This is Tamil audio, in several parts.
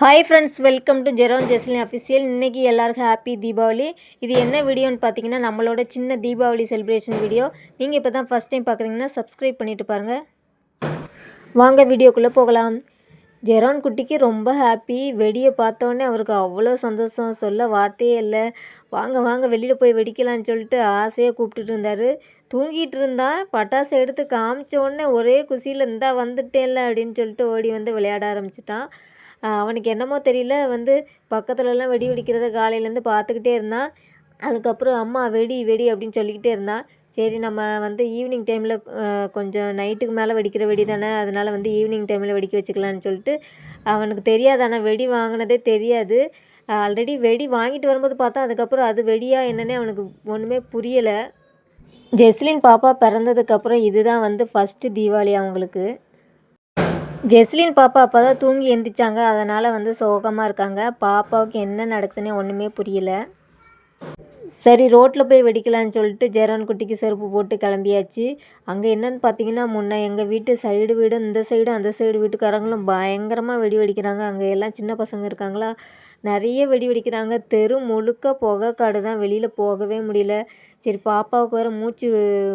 Hi friends welcome to Jeron Jeslin official இன்றைக்கி எல்லாருக்கும் ஹாப்பி தீபாவளி. இது என்ன வீடியோன்னு பார்த்தீங்கன்னா நம்மளோட சின்ன தீபாவளி செலிப்ரேஷன் வீடியோ நீங்கள் இப்போ தான் ஃபஸ்ட் டைம் பார்க்குறீங்கன்னா சப்ஸ்கிரைப் பண்ணிட்டு பாருங்கள் வாங்க வீடியோக்குள்ளே போகலாம். ஜெரோன் குட்டிக்கு ரொம்ப ஹாப்பி வெடியை பார்த்தோன்னே அவருக்கு அவ்வளோ சந்தோஷம். சொல்ல வார்த்தையே இல்லை. வாங்க வாங்க வெளியில் போய் வெடிக்கலான்னு சொல்லிட்டு ஆசையாக கூப்பிட்டுட்டு இருந்தார். தூங்கிட்டு இருந்தா பட்டாசு எடுத்து காமிச்ச உடனே ஒரே குசியில் இருந்தால் வந்துட்டேன்ல அப்படின்னு சொல்லிட்டு ஓடி வந்து விளையாட ஆரம்பிச்சிட்டான். அவனுக்கு என்னமோ தெரியல. வந்து பக்கத்துலலாம் வெடி வெடிக்கிறத காலையிலேருந்து பார்த்துக்கிட்டே இருந்தான் அதுக்கப்புறம் அம்மா வெடி வெடி அப்படின்னு சொல்லிக்கிட்டே இருந்தான் சரி நம்ம வந்து ஈவினிங் டைமில் கொஞ்சம் நைட்டுக்கு மேலே வெடிக்கிற வெடி தானே. அதனால் வந்து ஈவினிங் டைமில் வெடிக்க வச்சுக்கலான்னு சொல்லிட்டு அவனுக்கு தெரியாது. ஆனால் வெடி வாங்கினதே தெரியாது. ஆல்ரெடி வெடி வாங்கிட்டு வரும்போது பார்த்தா அதுக்கப்புறம் அது வெடியா என்னன்னே அவனுக்கு ஒன்றுமே புரியலை. ஜெஸ்லின் பாப்பா பிறந்ததுக்கப்புறம் இதுதான் வந்து ஃபஸ்ட்டு தீபாவளி அவங்களுக்கு. ஜெஸ்லின் பாப்பா அப்போ தான் தூங்கி எந்திரிச்சாங்க. அதனால் வந்து சோகமாக இருக்காங்க. பாப்பாவுக்கு என்ன நடக்குதுன்னே ஒன்றுமே புரியல. சரி ரோட்டில் போய் வெடிக்கலான்னு சொல்லிட்டு ஜெரான் குட்டிக்கு செருப்பு போட்டு கிளம்பியாச்சு. அங்கே என்னன்னு பார்த்தீங்கன்னா முன்ன எங்கள் வீட்டு சைடு வீடும் இந்த சைடு அந்த சைடு வீட்டுக்காரங்களும் பயங்கரமாக வெடி வெடிக்கிறாங்க. அங்கே எல்லாம் சின்ன பசங்க இருக்காங்களா? நிறைய வெடி வெடிக்கிறாங்க. தெரு முழுக்க புகை காடு தான். வெளியில் போகவே முடியல. சரி பாப்பாவுக்கு வேறு மூச்சு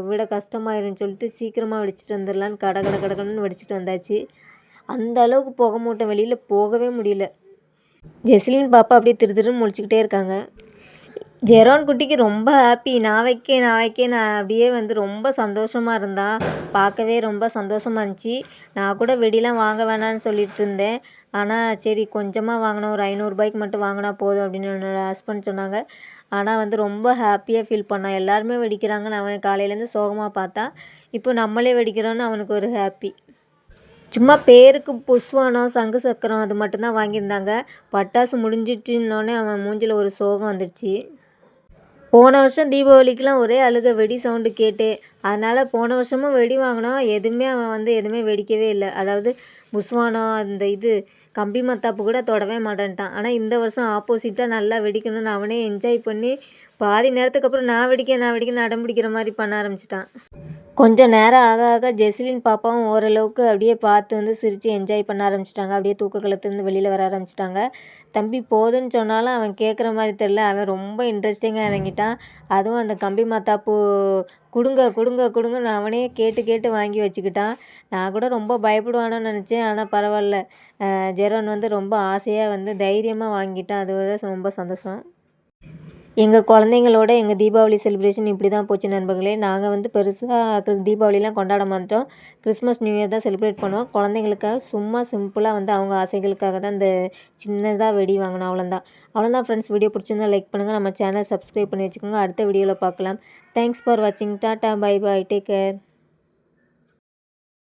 விட கஷ்டமாயிருன்னு சொல்லிட்டு சீக்கிரமாக வெடிச்சிட்டு வந்துடலான்னு கடை கடை கடகடன்னு வெடிச்சிட்டு வந்தாச்சு. அந்த அளவுக்கு புகை மூட்டம் வெளியில் போகவே முடியல. ஜெஸ்லின் பாப்பா அப்படியே திரு திருன்னு முழிச்சிக்கிட்டே இருக்காங்க. ஜெரோன் குட்டிக்கு ரொம்ப ஹாப்பி நான் வைக்க நான் வைக்க நான் அப்படியே வந்து ரொம்ப சந்தோஷமாக இருந்தா. பார்க்கவே ரொம்ப சந்தோஷமாக இருந்துச்சு. நான் கூட வெடிலாம் வாங்க வேணான்னு சொல்லிட்டு இருந்தேன். ஆனால் சரி கொஞ்சமாக வாங்கினோம். ஒரு ஐநூறுரூபாய்க்கு மட்டும் வாங்கினா போதும் அப்படின்னு என்னோடய ஹஸ்பண்ட் சொன்னாங்க. ஆனால் வந்து ரொம்ப ஹாப்பியாக ஃபீல் பண்ணான் எல்லாருமே வெடிக்கிறாங்கன்னு அவன் காலையிலேருந்து சோகமாக பார்த்தா. இப்போ நம்மளே வெடிக்கிறோன்னு அவனுக்கு ஒரு ஹாப்பி சும்மா பேருக்கு புஷ்வானம் சங்கு சக்கரம் அது மட்டும்தான் வாங்கியிருந்தாங்க. பட்டாசு முடிஞ்சிட்டுன்னொடனே அவன் மூஞ்சில் ஒரு சோகம் வந்துடுச்சு. போன வருஷம் தீபாவளிக்கெலாம் ஒரே அழுக வெடி சவுண்டு கேட்டு அதனால் போன வருஷமும் வெடி வாங்கினோம் எதுவுமே அவன் வந்து எதுவுமே வெடிக்கவே இல்லை. அதாவது புஸ்வானம் அந்த இது கம்பி மத்தாப்பு கூட தொடவே மாட்டேன்ட்டான். ஆனால் இந்த வருஷம் ஆப்போசிட்டாக நல்லா வெடிக்கணும்னு அவனே என்ஜாய் பண்ணி பாதி நேரத்துக்கு அப்புறம் நான் வெடிக்க நான் வெடிக்க அடம் பிடிக்கிற மாதிரி பண்ண ஆரம்பிச்சிட்டான். கொஞ்சம் நேரம் ஆக ஆக ஜெஸ்லின் பாப்பாவும் ஓரளவுக்கு அப்படியே பார்த்து வந்து சிரித்து என்ஜாய் பண்ண ஆரம்பிச்சிட்டாங்க. அப்படியே தூக்கக்கலத்துலேருந்து வெளியில் வர ஆரம்பிச்சிட்டாங்க. தம்பி போதுன்னு சொன்னாலும் அவன் கேட்குற மாதிரி தெரில அவன் ரொம்ப இன்ட்ரெஸ்டிங்காக இறங்கிட்டான். அதுவும் அந்த கம்பி மத்தாப்பு கொடுங்க கொடுங்க கொடுங்கன்னு அவனே கேட்டு கேட்டு வாங்கி வச்சுக்கிட்டான். நான் கூட ரொம்ப பயப்படுவானோன்னு நினச்சேன் ஆனால் பரவாயில்ல. ஜெரோன் வந்து ரொம்ப ஆசையாக வந்து தைரியமாக வாங்கிட்டான். அது வரை ரொம்ப சந்தோஷம். எங்கள் குழந்தைங்களோட எங்கள் தீபாவளி செலிப்ரேஷன் இப்படி தான் போச்சு நண்பர்களே. நாங்கள் வந்து பெருசாக தீபாவளிலாம் கொண்டாட மாட்டோம். கிறிஸ்மஸ் நியூ இயர் தான் செலிப்ரேட் பண்ணுவோம். குழந்தைங்களுக்காக சும்மா சிம்பிளாக வந்து அவங்க ஆசைகளுக்காக தான் இந்த சின்னதாக வெடி வாங்கினோம். அவ்வளோதான் அவ்வளோதான் ஃப்ரெண்ட்ஸ் வீடியோ பிடிச்சிருந்தா லைக் பண்ணுங்கள் நம்ம சேனல் சப்ஸ்கிரைப் பண்ணி வச்சுக்கோங்க. அடுத்த வீடியோவில் பார்க்கலாம். தேங்க்ஸ் ஃபார் வாட்சிங் ta-ta bye bye take care